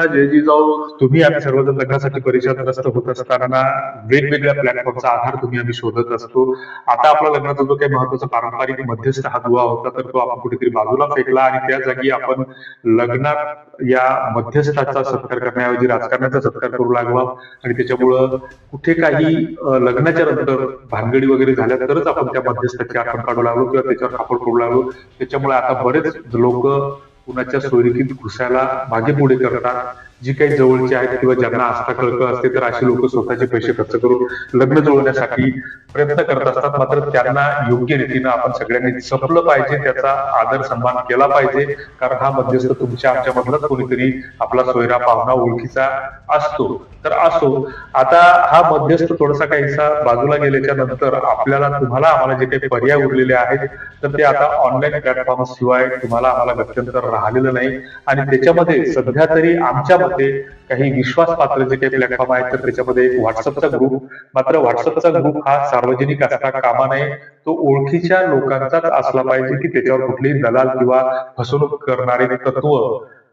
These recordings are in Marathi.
असताना जयजी जाऊ तुम्ही आम्ही सर्वजण लग्नासाठी परिचयात होत असताना वेगवेगळ्या प्लॅटफॉर्मचा आधार तुम्ही आम्ही शोधत असतो. आता आपला लग्नाचा जो काही महत्त्वाचा पारंपरिक मध्यस्थ हा दुवा होता तर तो आपण कुठेतरी बाजूला फेकला आणि त्या जागी आपण लग्नात या मध्यस्थाचा सत्कार करण्याऐवजी राजकारणाचा सत्कार करू लागला. आणि त्याच्यामुळं कुठे काही लग्नाच्या नंतर भानगडी वगैरे झाल्या तरच आपण त्या मध्यस्थाची आठवण काढू लागलो किंवा त्याच्यावर कापड करू लागलो. त्याच्यामुळे आता बरेच लोक कुणाच्या सोयरीकीत घुसायला मागे पुढे करतात. जी काही जवळची आहेत किंवा ज्यांना आस्था कळकळ असते तर अशी लोक स्वतःचे पैसे खर्च करून लग्न जुळवण्यासाठी प्रयत्न करत असतात. मात्र त्यांना योग्य रीतीनं आपण सगळ्यांनी जपलं पाहिजे त्याचा आदर सन्मान केला पाहिजे. कारण हा मध्यस्थ तुमच्या आमच्या मधलाच कोणीतरी आपला सोयरा पाहुणा ओळखीचा असतो. तर असो आता हा मध्यस्थ थोडासा काहीसा बाजूला गेल्याच्यानंतर आपल्याला तुम्हाला आम्हाला जे काही पर्याय उरलेले आहेत तर ते आता ऑनलाईन प्लॅटफॉर्म शिवाय तुम्हाला आम्हाला गत्यंतर राहिलेलं नाही. आणि त्याच्यामध्ये सध्या तरी आमच्या मते काही विश्वासपात्र जे काही प्लॅटफॉर्म आहेत तर त्याच्यामध्ये एक व्हॉट्सअपचा ग्रुप मात्र व्हॉट्सअपचा ग्रुप हा सार्वजनिक असता कामा नये. तो ओळखीच्या लोकांचाच असला पाहिजे की त्याच्यावर कुठलेही दलाल किंवा फसवणूक करणारे तत्व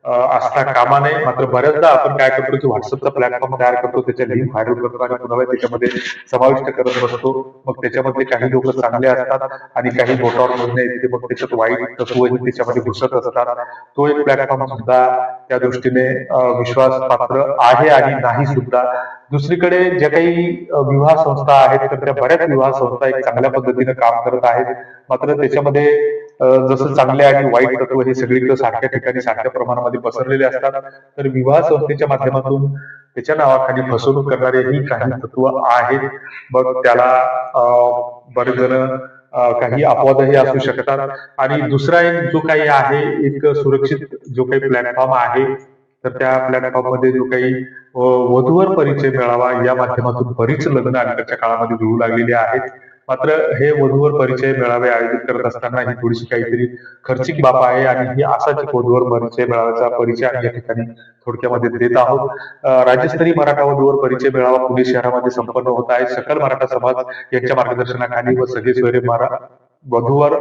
असता कामा नये. मात्र बऱ्याचदा आपण काय करतो की व्हॉट्सअपचा प्लॅटफॉर्म तयार करतो त्याच्या लिंक व्हायरल करतो आणि पुन्हा त्याच्यामध्ये समाविष्ट करत बसतो. मग त्याच्यामध्ये काही लोक चांगले असतात आणि काही बोटावर म्हणणे येते मग त्याच्यात वाईट तत्व त्याच्यामध्ये घुसत असतात. तो एक प्लॅटफॉर्म सुद्धा त्या दृष्टीने विश्वास पात्र आहे आणि नाही सुद्धा. दुसरीकडे ज्या काही विवाह संस्था आहेत तर त्या बऱ्याच विवाह संस्था एक चांगल्या पद्धतीने काम करत आहेत. मात्र त्याच्यामध्ये जसं चांगले आणि वाईट तत्व हे सगळीकडे सारख्या ठिकाणी सारख्या प्रमाणामध्ये पसरलेले असतात तर विवाह संस्थेच्या माध्यमातून त्याच्या नावाखाली फसवणूक करणारे ही काही तत्व आहेत. मग त्याला बरेच जण काही अपवादही असू शकतात. आणि दुसरा एक जो काही आहे एक सुरक्षित जो काही प्लॅटफॉर्म आहे तर त्या प्लॅटफॉर्ममध्ये जो काही वधूवर परिचय मिळावा या माध्यमातून बरीच लग्न अलीकडच्या काळामध्ये जुळू लागलेली आहेत. मात्र हे वधूवर परिचय मेळावे आयोजित करत असताना ही थोडीशी काहीतरी खर्चिक बाब आहे आणि ही असाच वधूवर परिचय मेळाव्याचा परिचय आम्ही या ठिकाणी थोडक्यामध्ये देत आहोत. राज्यस्तरीय मराठा वधूवर परिचय मेळावा पुणे शहरामध्ये संपन्न होत आहे. सकल मराठा समाज यांच्या मार्गदर्शनाखाली व सगळे सोयरे मरा वधूवर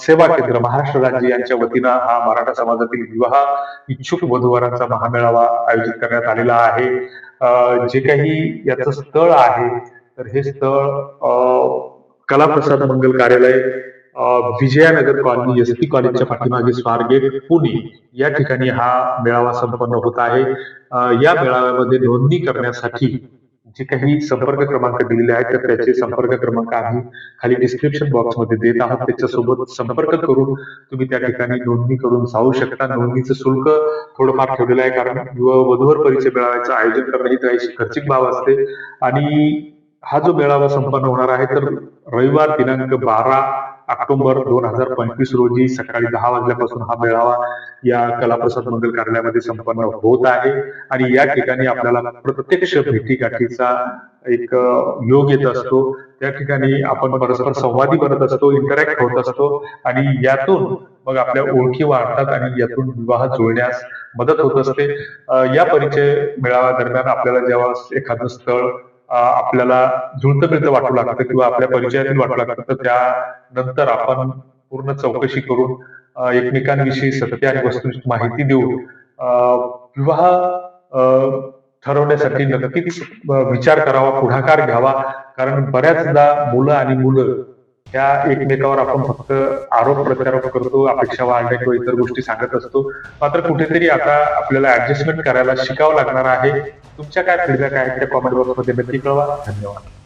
सेवा केंद्र महाराष्ट्र राज्य यांच्या वतीनं हा मराठा समाजातील विवाह इच्छुक वधूवरांचा महामेळावा आयोजित करण्यात आलेला आहे. जे काही याचं स्थळ आहे तर हे स्थळ कलाप्रसाद मंगल कार्यालय विजयानगर कॉलनी एस टी कॉलेजच्या पाठीमागे स्वारगेट पुणे या ठिकाणी हा मेळावा संपन्न होत आहे. या मेळाव्यामध्ये नोंदणी करण्यासाठी जे काही संपर्क क्रमांक दिलेले आहेत तर त्याचे संपर्क क्रमांक आम्ही खाली डिस्क्रिप्शन बॉक्समध्ये देत आहोत. त्याच्यासोबत संपर्क करून तुम्ही त्या ठिकाणी नोंदणी करून जाऊ शकता. नोंदणीचं शुल्क थोडंफार ठेवलेलं आहे कारण युवा वधूवर परिचय मेळाव्याचं आयोजन करणं ही काही खर्चिक बाब असते. आणि हा जो मेळावा संपन्न होणार आहे तर रविवार दिनांक बारा ऑक्टोबर दोन हजार पंचवीस रोजी सकाळी दहा वाजल्यापासून हा मेळावा या कलाप्रसाद मंगल कार्यालयामध्ये संपन्न होत आहे. आणि या ठिकाणी आपल्याला प्रत्यक्ष भेटीगाठीचा एक योग येत असतो. त्या ठिकाणी आपण परस्पर संवादी करत असतो इंटरॅक्ट होत असतो. आणि यातून मग आपल्या ओळखी वाढतात आणि यातून विवाह जुळण्यास मदत होत असते. या परिचय मेळाव्या दरम्यान आपल्याला जेव्हा एखादं स्थळ आपल्याला जुळतं वाटू लागतं किंवा आपल्या परिचयातील वाटू लागतं? तर त्यानंतर आपण पूर्ण चौकशी करून एकमेकांविषयी सत्य आणि वस्तुनिष्ठ माहिती देऊन विवाह ठरवण्यासाठी नक्कीच विचार करावा पुढाकार घ्यावा. कारण बऱ्याचदा मुलं आणि मुलं या एकमेकावर आपण फक्त आरोप प्रत्यारोप करतो अपेक्षा वाढल्या किंवा इतर गोष्टी सांगत असतो. मात्र कुठेतरी आता आपल्याला ऍडजस्टमेंट करायला शिकावं लागणार आहे. तुमच्या काय फीडबॅक आहेत कॉमेंट बॉक्समध्ये नक्की कळवा. धन्यवाद.